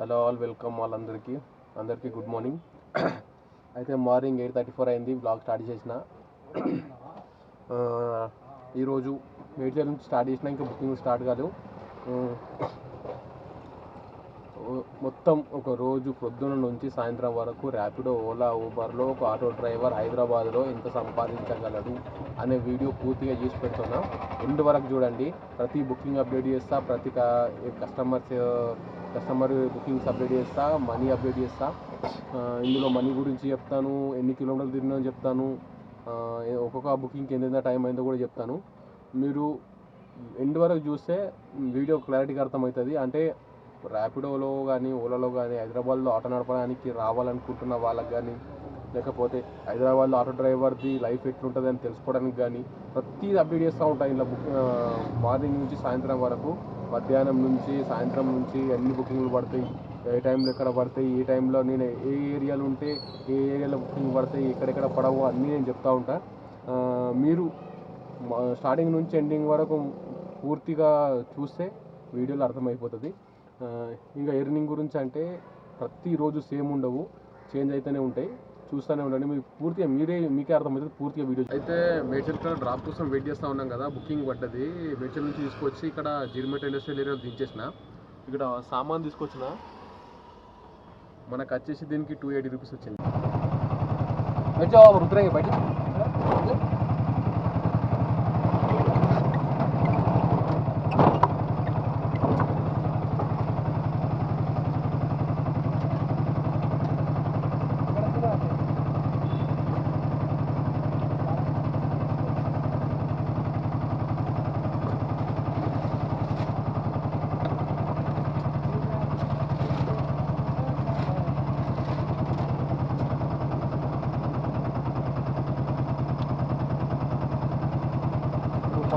Hello all welcome వాళ్ళందరికీ అందరికీ. Good morning. అయితే మార్నింగ్ ఎయిట్ థర్టీ ఫోర్ అయింది బ్లాగ్ స్టార్ట్ చేసిన. ఈరోజు మేడ్చల్ నుంచి స్టార్ట్ చేసిన ఇంకా బుకింగ్ స్టార్ట్ కాదు మొత్తం ఒక రోజు పొద్దున నుంచి సాయంత్రం వరకు ర్యాపిడో ఓలా ఊబర్లో ఒక ఆటో డ్రైవర్ హైదరాబాద్లో ఎంత సంపాదించగలడు అనే వీడియో పూర్తిగా చేసి పెడుతున్నా. ఎండ్ వరకు చూడండి. ప్రతి బుకింగ్ అప్డేట్ చేస్తా ప్రతి కస్టమర్స్ కస్టమర్ బుకింగ్స్ అప్డేట్ చేస్తా మనీ అప్డేట్ చేస్తా. ఇందులో మనీ గురించి చెప్తాను ఎన్ని కిలోమీటర్లు తిరిగినా చెప్తాను ఒక్కొక్క బుకింగ్కి ఎంత టైం అయిందో కూడా చెప్తాను. మీరు ఎండ్ వరకు చూస్తే వీడియో క్లారిటీగా అర్థమవుతుంది. అంటే ర్యాపిడోలో కానీ ఓలాలో కానీ హైదరాబాద్లో ఆటో నడపడానికి రావాలనుకుంటున్న వాళ్ళకి కానీ లేకపోతే హైదరాబాద్లో ఆటో డ్రైవర్ది లైఫ్ ఎట్లుంటుంది అని తెలుసుకోవడానికి కానీ ప్రతిదీ అప్డేట్ చేస్తూ ఉంటాయి ఇలా బుక్ మార్నింగ్ నుంచి సాయంత్రం వరకు మధ్యాహ్నం నుంచి సాయంత్రం నుంచి అన్ని బుకింగ్లు పడతాయి ఏ టైంలో ఎక్కడ పడతాయి ఏ టైంలో నేను ఏ ఏరియాలో ఉంటే ఏ ఏరియాలో బుకింగ్ పడతాయి ఎక్కడెక్కడ పడవు అన్నీ నేను చెప్తా ఉంటా. మీరు స్టార్టింగ్ నుంచి ఎండింగ్ వరకు పూర్తిగా చూస్తే వీడియోలో అర్థమైపోతుంది. ఇంకా ఎర్నింగ్ గురించి అంటే ప్రతిరోజు సేమ్ ఉండవు చేంజ్ అయితేనే ఉంటాయి. చూస్తూనే ఉండండి. మీకు పూర్తిగా మీరే మీకే అర్థమవుతుంది పూర్తిగా వీడియో అయితే మేడ్చల్ ఇక్కడ డ్రాప్ కోసం వెయిట్ చేస్తూ ఉన్నాం కదా బుకింగ్ పడ్డది. మేడ్చల్ నుంచి తీసుకొచ్చి ఇక్కడ జిర్మెట్ ఇండస్ట్రియల్ ఏరియాలో దించేసిన. ఇక్కడ సామాన్ తీసుకొచ్చిన. మనకు వచ్చేసి దీనికి టూ ఎయిటీ రూపీస్ వచ్చింది. రుద్రంగి బయట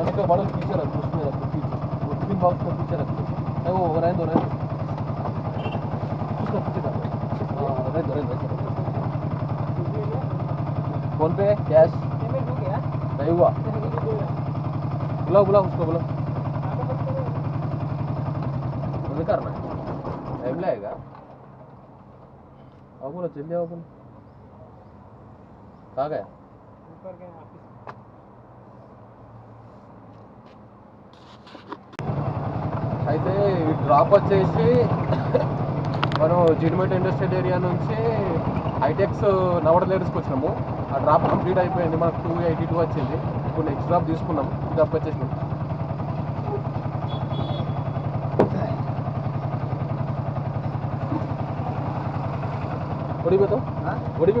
पानी का बॉटल पीछे रख उसमें रख पीछे टिफ़िन बॉक्स का पीछे रख है वो रहने दो रहने उसका पीछे हाँ रहने दो रहने फ़ोन पे कैश नहीं हुआ बुलाओ बुलाओ उसको बुलाओ करना टाइम लगेगा आओ बोलो जल्दी आओ बोलो कहाँ गया అయితే ఈ డ్రాప్ వచ్చేసి మనం జిడ్మెట్ ఇండస్ట్రియల్ ఏరియా నుంచి హైటెక్స్ నవడలేరుస్కి వచ్చినాము. ఆ డ్రాప్ కంప్లీట్ అయిపోయింది. మనకు టూ ఎయిటీ టూ వచ్చింది. ఇప్పుడు నెక్స్ట్ డ్రాప్ తీసుకున్నాం. డ్రాప్ వచ్చేసినాం ఒడిపి బతావు ఒడిపి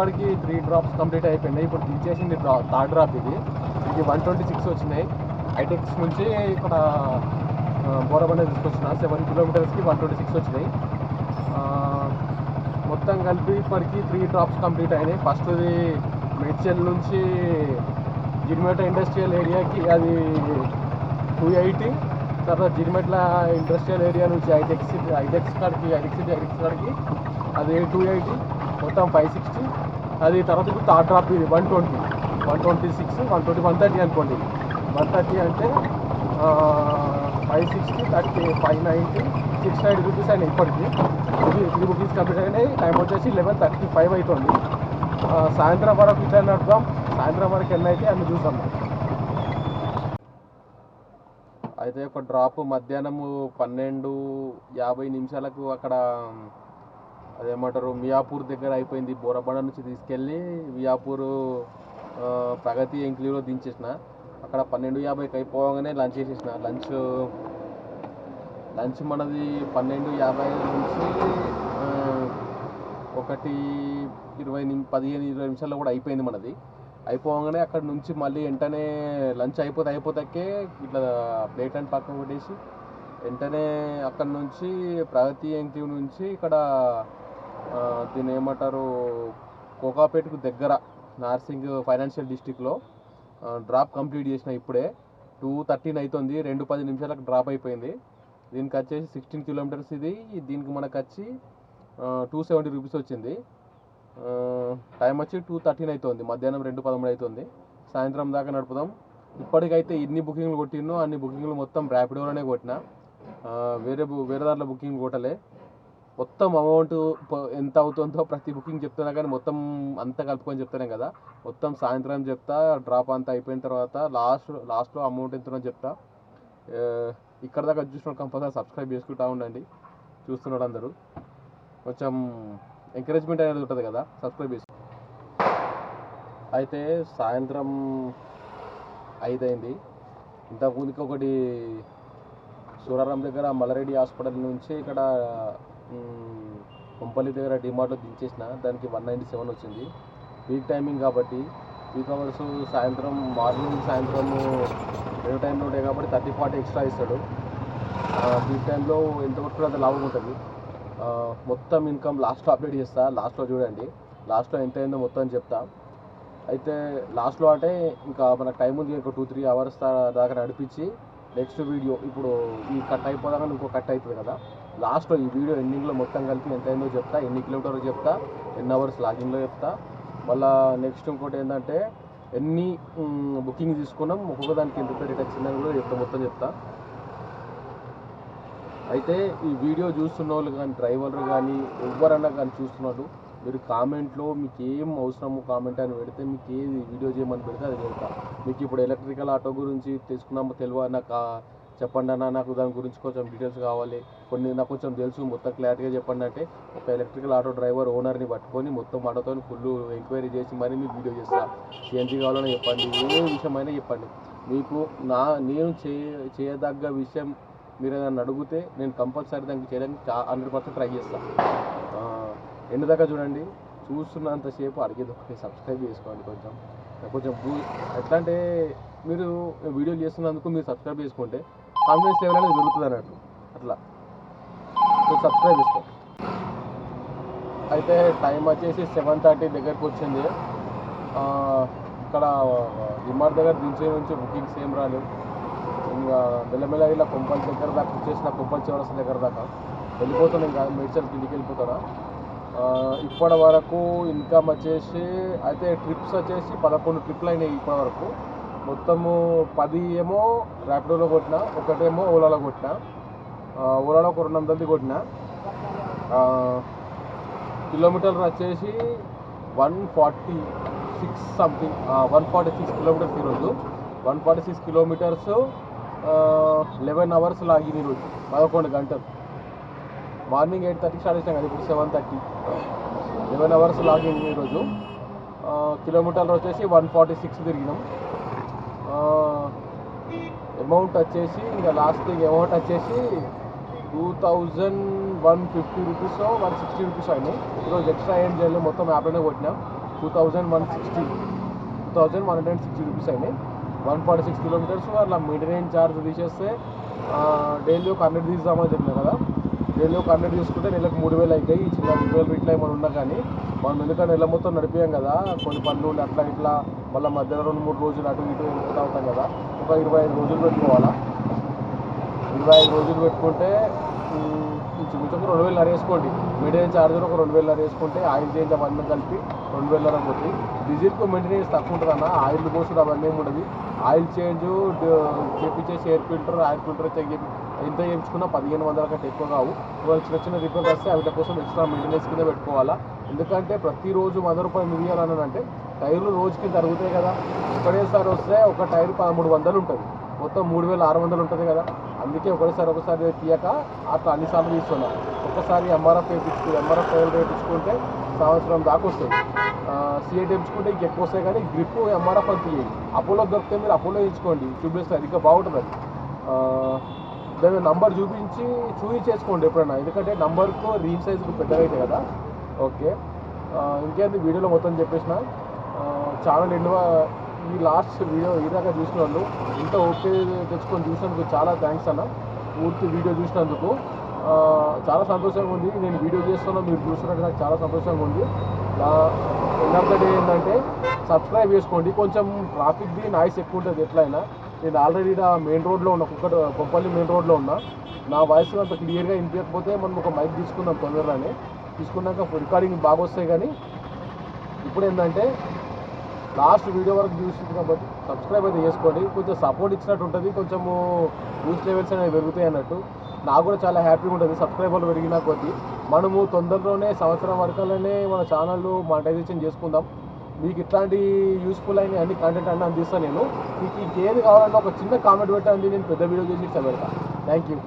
ఇప్పటికి త్రీ డ్రాప్స్ కంప్లీట్ అయిపోయినాయి. ఇప్పుడు తీసేసింది డ్రా థర్డ్ డ్రాప్ ఇది. ఇది వన్ ట్వంటీ సిక్స్ వచ్చినాయి. హైటెక్స్ నుంచి ఇక్కడ బోరబండ తీసుకొచ్చిన సెవెన్ కిలోమీటర్స్కి వన్ ట్వంటీ సిక్స్ వచ్చినాయి. మొత్తం కలిపి ఇప్పటికి త్రీ డ్రాప్స్ కంప్లీట్ అయినాయి. ఫస్ట్ది మేడ్చల్ నుంచి జిర్మేట ఇండస్ట్రియల్ ఏరియాకి అది టూ ఎయిటీ తర్వాత జిడిమెట్ల ఇండస్ట్రియల్ ఏరియా నుంచి ఐటెక్స్ ఐటెక్స్ కాడికి ఐటెక్స్ ఐటెక్స్ కాడికి అది టూ ఎయిటీ మొత్తం ఫైవ్ సిక్స్టీ అది తర్వాత ఇప్పుడు థర్డ్ డ్రాప్ ఇది one twenty one twenty six one twenty one thirty అనుకోండి. వన్ థర్టీ అంటే five sixty thirty five ninety six ninety rupees అయినాయి ఇప్పటికి. ఇది త్రీ రూపీస్ కంప్లీట్ అయినాయి. టైం వచ్చేసి లెవెన్ థర్టీ ఫైవ్ అవుతుంది సాయంత్రం వరకు ఇట్లా నడుపుదాం సాయంత్రం వరకు ఎన్ని అయితే అన్ని చూసాం అయితే ఒక డ్రాప్ మధ్యాహ్నము పన్నెండు యాభై నిమిషాలకు అక్కడ అదేమంటారు మియాపూర్ దగ్గర అయిపోయింది. బోరబండ నుంచి తీసుకెళ్ళి మియాపూర్ ప్రగతి ఎంక్లీవ్లో దించేసిన. అక్కడ పన్నెండు యాభైకి అయిపోగానే లంచ్ చేసేసిన. లంచ్ లంచ్ మనది పన్నెండు యాభై నుంచి ఒకటి ఇరవై నిమి పదిహేను ఇరవై నిమిషాల్లో కూడా అయిపోయింది మనది. అయిపోగానే అక్కడ నుంచి మళ్ళీ వెంటనే లంచ్ అయిపోతే అయిపోతాకే ఇట్లా ప్లేట్ అండ్ పక్కన పెట్టేసి వెంటనే అక్కడ నుంచి ప్రగతి ఎంక్యూ నుంచి ఇక్కడ దీని ఏమంటారు కోకాపేటకు దగ్గర నార్సింగ్ ఫైనాన్షియల్ డిస్టిక్లో డ్రాప్ కంప్లీట్ చేసిన ఇప్పుడే. టూ థర్టీన్ అవుతుంది రెండు పది నిమిషాలకు డ్రాప్ అయిపోయింది. దీనికి వచ్చేసి సిక్స్టీన్ కిలోమీటర్స్ ఇది. దీనికి మనకు వచ్చి టూ సెవెంటీ రూపీస్ వచ్చింది. టైం వచ్చి టూ థర్టీన్ అవుతుంది మధ్యాహ్నం రెండు పదమూడు అవుతుంది సాయంత్రం దాకా నడుపుదాం. ఇప్పటికైతే ఇన్ని బుకింగ్లు కొట్టినో అన్ని బుకింగ్లు మొత్తం ర్యాపిడోలోనే కొట్టిన. వేరే వేరే దాంట్లో బుకింగ్ కొట్టలే. మొత్తం అమౌంట్ ఎంత అవుతుందో ప్రతి బుకింగ్ చెప్తున్నా కానీ మొత్తం అంతా కలుపుకొని చెప్తానే కదా. మొత్తం సాయంత్రం చెప్తా డ్రాప్ అంతా అయిపోయిన తర్వాత లాస్ట్ లాస్ట్లో అమౌంట్ ఎంతనో చెప్తా. ఇక్కడ దాకా చూసిన కంపల్సరీ సబ్స్క్రైబ్ చేసుకుంటా ఉండండి చూస్తున్నాడు అందరూ. కొంచెం ఎంకరేజ్మెంట్ అనేది ఉంటుంది కదా సబ్స్క్రైబ్ చేసి. అయితే సాయంత్రం ఐదైంది. ఇంతకుముందుకి ఒకటి సూరారం దగ్గర మల్లారెడ్డి హాస్పిటల్ నుంచి ఇక్కడ కొంపల్లి దగ్గర డిమార్ట్లో దించేసిన దానికి వన్ నైంటీ సెవెన్ వచ్చింది. వీక్ టైమింగ్ కాబట్టి పీక్ అవర్స్ సాయంత్రం మార్నింగ్ సాయంత్రం రెండు టైంలో ఉంటాయి కాబట్టి థర్టీ ఫార్టీ ఎక్స్ట్రా ఇస్తాడు. వీక్ టైంలో ఎంత కొట్టుకుంటే అంత లాభం ఉంటుంది? మొత్తం ఇన్కమ్ లాస్ట్లో అప్డేట్ చేస్తా. లాస్ట్లో చూడండి. లాస్ట్లో ఎంత అయిందో మొత్తం చెప్తా. అయితే లాస్ట్లో అంటే ఇంకా మనకు టైం ఉంది ఇంకా టూ త్రీ అవర్స్ దాకా నడిపించి నెక్స్ట్ వీడియో ఇప్పుడు ఈ కట్ అయిపోదాక ఇంకో కట్ అవుతుంది కదా. లాస్ట్లో ఈ వీడియో ఎండింగ్లో మొత్తం కలిపి ఎంత అయిందో చెప్తా ఎన్ని కిలోమీటర్లు చెప్తా ఎన్ని అవర్స్ లాగిన్లో చెప్తా. మళ్ళా నెక్స్ట్ ఇంకోటి ఏంటంటే ఎన్ని బుకింగ్ తీసుకున్నాం ఒక్కొక్క దానికి ఎంత రేట్ వచ్చిందని కూడా చెప్తా మొత్తం చెప్తా. అయితే ఈ వీడియో చూస్తున్న వాళ్ళు కానీ డ్రైవర్లు కానీ ఎవరన్నా కానీ చూస్తున్నారు మీరు కామెంట్లో మీకు ఏం అవసరము కామెంట్ అని పెడితే మీకు ఏది వీడియో చేయమని పెడితే అది పెడతా. మీకు ఇప్పుడు ఎలక్ట్రికల్ ఆటో గురించి తెలుసుకున్నామో తెలియ నాకు చెప్పండి అన్న నాకు దాని గురించి కొంచెం డీటెయిల్స్ కావాలి. కొన్ని నాకు కొంచెం తెలుసు మొత్తం క్లారిటీగా చెప్పండి అంటే ఒక ఎలక్ట్రికల్ ఆటో డ్రైవర్ ఓనర్ని పట్టుకొని మొత్తం ఆటోతో ఫుల్ ఎంక్వైరీ చేసి మరీ మీకు వీడియో చేస్తా. సిఎన్జీ కావాలని చెప్పండి ఏ విషయమైనా చెప్పండి. మీకు నా నేను చేయ చేయదగ్గ విషయం మీరు ఏదైనా అడిగితే నేను కంపల్సరీ దానికి చేయడానికి హండ్రెడ్ పర్సెంట్ ట్రై చేస్తాను ఎండ్ దాకా చూడండి చూస్తున్నంతసేపు అడిగేది ఒకటి సబ్స్క్రైబ్ చేసుకోండి కొంచెం. కొంచెం ఎట్లా అంటే మీరు వీడియోలు చేస్తున్నందుకు మీరు సబ్స్క్రైబ్ చేసుకుంటే కాన్ఫిడెన్స్ లెవెల్ అనేది పెరుగుతుంది అన్నట్టు. అట్లా. సో సబ్స్క్రైబ్ చేసుకో. అయితే టైం వచ్చేసి సెవెన్ థర్టీ దగ్గరకు వచ్చింది. ఇక్కడ డిమార్ట్ దగ్గర దించే నుంచి బుకింగ్స్ ఏం రాలేదు. ఇంకా మెల్లమెల్ల ఇలా కొంపల్ దగ్గర దాకా వచ్చేసిన కొంపల్ చివరస దగ్గర దాకా వెళ్ళిపోతాను ఇంకా మేడ్చల్కి కిందికి వెళ్ళిపోతారా? ఇప్పటి వరకు ఇన్కమ్ వచ్చేసి అయితే ట్రిప్స్ వచ్చేసి పదకొండు ట్రిప్లు అయినాయి ఇప్పటి వరకు. మొత్తము పది ఏమో ర్యాపిడోలో కొట్టిన ఒకటేమో ఓలాలో కొట్టిన. ఓలాలో ఒక రెండు వందలది కొట్టిన. కిలోమీటర్లు వచ్చేసి one forty six something one forty six kilometers ఈరోజు one forty six kilometers eleven hours లాగింది ఈరోజు పదకొండు గంటలు. మార్నింగ్ ఎయిట్ థర్టీకి స్టార్ట్ చేసాం కదా ఇప్పుడు సెవెన్ థర్టీ. లెవెన్ అవర్స్ లాగింది ఈరోజు కిలోమీటర్లు వచ్చేసి వన్ ఫార్టీ సిక్స్ తిరిగినాం. అమౌంట్ వచ్చేసి ఇంకా లాస్ట్ అమౌంట్ వచ్చేసి two thousand one fifty rupees one sixty rupees అయినాయి. ఈరోజు ఎక్స్ట్రా ఏం చేయలేదు మొత్తం యాప్లోనే కొట్టినాం. Two thousand one sixty two thousand one hundred sixty rupees అయినాయి. వన్ ఫార్టీ సిక్స్ కిలోమీటర్స్ అలా మెయింటెనెన్స్ ఛార్జ్ తీసేస్తే డైలీ ఒక హండ్రెడ్ తీద్దామని చెప్పిన కదా. డైలీ ఒక హండ్రెడ్ తీసుకుంటే నెలకు మూడు వేలు అవుతాయి చిన్న రెండు వేలు ఇట్లా ఏమైనా ఉన్నా కానీ. మనం ఎందుకంటే నెల మొత్తం నడిపాం కదా. కొన్ని పనులు ఉండి అట్లా ఇట్లా మళ్ళీ మధ్యలో రెండు మూడు రోజులు అటు ఇటు వెళ్ళిపోతూ ఉంటాం కదా. ఒక ఇరవై ఐదు రోజులు పెట్టుకోవాలా? ఇరవై ఐదు రోజులు పెట్టుకుంటే మ్, ఇంచుమించు ఒక రెండు వేలు వేసుకోండి మెయింటెనెన్స్ ఛార్జర్ ఒక రెండు వేలు వేసుకుంటే ఆయిల్ చేంజ్ అవన్నీ కలిపి రెండు వేల పోతుంది డీజిల్కు మెయింటెనెన్స్ తక్కువ ఉంటుంది అన్న. ఆయిల్ పోసుడు అవన్నీ ఏమి ఉండదు. Oil change చేపించేసి air filter oil filter check ఎంత చేయించుకున్నా పదిహేను వందల కంటే ఎక్కువ కావు. ఇవాళ చిన్న చిన్న రిపేర్ వస్తే వాటి కోసం ఎక్స్ట్రా మెయింటెనెన్స్ కింద పెట్టుకోవాలా. ఎందుకంటే ప్రతిరోజు వంద రూపాయలు మిగియాలని అంటే టైర్లు రోజుకి తరుగుతాయి కదా. ఒకటేసారి వస్తే ఒక టైర్ పదమూడు వందలు ఉంటుంది. మొత్తం మూడు వేల ఆరు వందలు ఉంటుంది కదా. అందుకే ఒకసారి ఒకసారి తీయక అట్లా అన్నిసార్లు తీసుకున్నాం ఒకసారి ఎంఆర్ఎఫ్ వేయించుకు ఎంఆర్ఎఫ్ రేట్ వేయించుకుంటే సంవత్సరం దాకా వస్తుంది సిఐటి వేయించుకుంటే ఇంక ఎక్కువ వస్తాయి కానీ గ్రిప్ ఎంఆర్ఎఫ్ అని తీయండి అపోలో దొరికితే మీరు అపోలో తెచ్చుకోండి ట్యూబ్లెస్ అది ఇంకా బాగుంటుంది. అది దాని నంబర్ చూపించి చూపించేసుకోండి ఎప్పుడైనా. ఎందుకంటే నంబర్కు రీల్ సైజ్కు పెద్దగా అవుతాయి కదా. ఓకే. ఇంకేంది? వీడియోలో మొత్తం చెప్పేసిన. ఛానల్ ఎన్నో ఈ లాస్ట్ వీడియో ఇదాకా చూసిన వాళ్ళు ఇంత ఓకే తెచ్చుకొని చూసినందుకు చాలా థ్యాంక్స్ అన్న. పూర్తి వీడియో చూసినందుకు. చాలా సంతోషంగా ఉంది. నేను వీడియో చేస్తున్నా మీరు చూస్తున్నట్టు నాకు చాలా సంతోషంగా ఉంది. ఎండ్ ఆఫ్ ద డే ఏంటంటే సబ్స్క్రైబ్ చేసుకోండి. కొంచెం ట్రాఫిక్ది నాయిస్ ఎక్కువ ఉంటుంది ఎట్లయినా. నేను ఆల్రెడీ మెయిన్ రోడ్లో ఉన్నా కుక్కట కొప్పల్లి మెయిన్ రోడ్లో ఉన్నా నా వాయిస్ అంత క్లియర్గా వినిపించకపోతే మనం ఒక మైక్ తీసుకుందాం తొందరగానే. తీసుకున్నాక రికార్డింగ్ బాగా వస్తాయి కానీ ఇప్పుడు ఏంటంటే లాస్ట్ వీడియో వరకు చూసింది కాబట్టి సబ్స్క్రైబ్ అయితే చేసుకోండి. కొంచెం సపోర్ట్ ఇచ్చినట్టు ఉంటుంది. కొంచెము న్యూస్ లెవెల్స్ అనేవి పెరుగుతాయి అన్నట్టు. నాకు కూడా చాలా హ్యాపీగా ఉంటుంది. సబ్స్క్రైబర్లు పెరిగిన కొద్దీ మనము తొందరలోనే సంవత్సరం వరకులోనే మన ఛానల్ మానిటైజేషన్ చేసుకుందాం. మీకు ఇట్లాంటి యూస్ఫుల్ అయిన అన్ని కంటెంట్ అన్నీ అందిస్తాను నేను. మీకు ఇంకేది కావాలన్నా ఒక చిన్న కామెంట్ పెట్టండి. నేను పెద్ద వీడియో చేసి ఇస్తాను పెడతాను థ్యాంక్ యూ